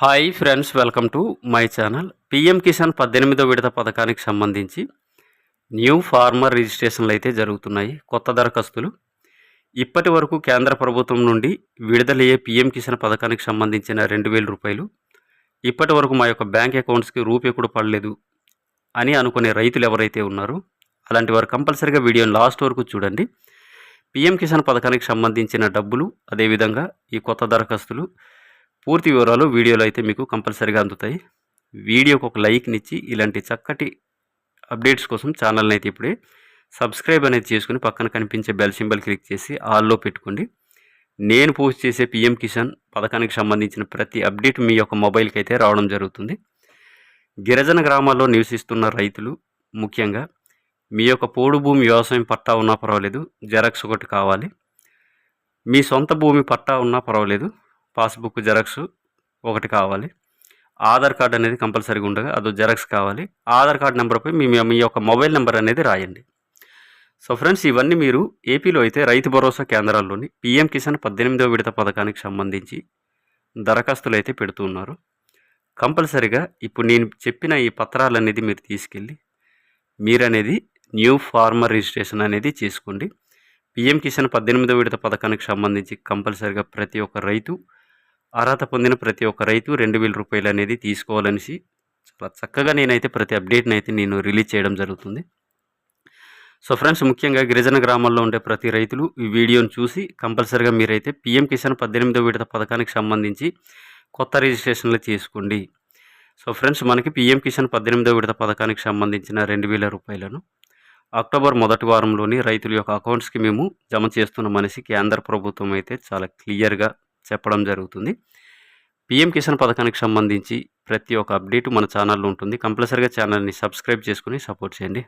Hi friends welcome to my channel. PM Kisan పద్దెనిమిదో విడత పథకానికి సంబంధించి న్యూ ఫార్మర్ రిజిస్ట్రేషన్లు అయితే జరుగుతున్నాయి కొత్త దరఖాస్తులు. ఇప్పటి వరకు కేంద్ర ప్రభుత్వం నుండి విడుదలయ్యే పిఎం కిసాన్ పథకానికి సంబంధించిన రెండు వేల రూపాయలు. ఇప్పటి వరకు మా యొక్క బ్యాంక్ అకౌంట్స్కి రూపే కూడా పడలేదు అని అనుకునే రైతులు ఎవరైతే ఉన్నారో అలాంటి వారు కంపల్సరీగా వీడియోని లాస్ట్ వరకు చూడండి. పిఎం కిసాన్ పథకానికి సంబంధించిన డబ్బులు అదేవిధంగా ఈ కొత్త దరఖాస్తులు పూర్తి వివరాలు వీడియోలో అయితే మీకు కంపల్సరీగా అందుతాయి. వీడియోకి ఒక లైక్నిచ్చి ఇలాంటి చక్కటి అప్డేట్స్ కోసం ఛానల్ని అయితే ఇప్పుడే సబ్స్క్రైబ్ అనేది చేసుకుని పక్కన కనిపించే బెల్ సింబల్ క్లిక్ చేసి ఆల్లో పెట్టుకోండి. నేను పోస్ట్ చేసే పిఎం కిసాన్ పథకానికి సంబంధించిన ప్రతి అప్డేట్ మీ యొక్క మొబైల్కి అయితే రావడం జరుగుతుంది. గిరిజన గ్రామాల్లో నివసిస్తున్న రైతులు ముఖ్యంగా మీ యొక్క పోడు భూమి వ్యవసాయం పట్టా ఉన్నా పర్వాలేదు జెరాక్స్ ఒకటి కావాలి. మీ సొంత భూమి పట్టా ఉన్నా పర్వాలేదు పాస్బుక్ జెరాక్స్ ఒకటి కావాలి. ఆధార్ కార్డ్ అనేది కంపల్సరీగా ఉండగా అదో జెరాక్స్ కావాలి. ఆధార్ కార్డ్ నెంబర్పై మీ మీ యొక్క మొబైల్ నెంబర్ అనేది రాయండి. సో ఫ్రెండ్స్ ఇవన్నీ మీరు ఏపీలో అయితే రైతు భరోసా కేంద్రాల్లోని పిఎం కిసాన్ పద్దెనిమిదవ విడత పథకానికి సంబంధించి దరఖాస్తులు అయితే పెడుతున్నారు కంపల్సరీగా ఇప్పుడు నేను చెప్పిన ఈ పత్రాలు అనేది మీరు తీసుకెళ్ళి మీరనేది న్యూ ఫార్మర్ రిజిస్ట్రేషన్ అనేది చేసుకోండి. పిఎం కిసాన్ పద్దెనిమిదవ విడత పథకానికి సంబంధించి కంపల్సరీగా ప్రతి ఒక్క రైతు అర్హత పొందిన ప్రతి ఒక్క రైతు రెండు వేల రూపాయలు అనేది తీసుకోవాలనేసి చాలా చక్కగా నేనైతే ప్రతి అప్డేట్ని అయితే నేను రిలీజ్ చేయడం జరుగుతుంది. సో ఫ్రెండ్స్ ముఖ్యంగా గిరిజన గ్రామాల్లో ఉండే ప్రతి రైతులు ఈ వీడియోను చూసి కంపల్సరిగా మీరైతే పిఎం కిసాన్ పద్దెనిమిదో విడత పథకానికి సంబంధించి కొత్త రిజిస్ట్రేషన్లు చేసుకోండి. సో ఫ్రెండ్స్ మనకి పిఎం కిసాన్ పద్దెనిమిదో విడత పథకానికి సంబంధించిన రెండు వేల రూపాయలను అక్టోబర్ మొదటి వారంలోని రైతుల యొక్క అకౌంట్స్కి మేము జమ చేస్తున్న మనిషి కేంద్ర ప్రభుత్వం అయితే చాలా క్లియర్గా చెప్పడం జరుగుతుంది. పిఎం కిసాన్ పథకానికి సంబంధించి ప్రతి ఒక్క అప్డేటు మన ఛానల్లో ఉంటుంది. కంపల్సరీగా ఛానల్ని సబ్స్క్రైబ్ చేసుకుని సపోర్ట్ చేయండి.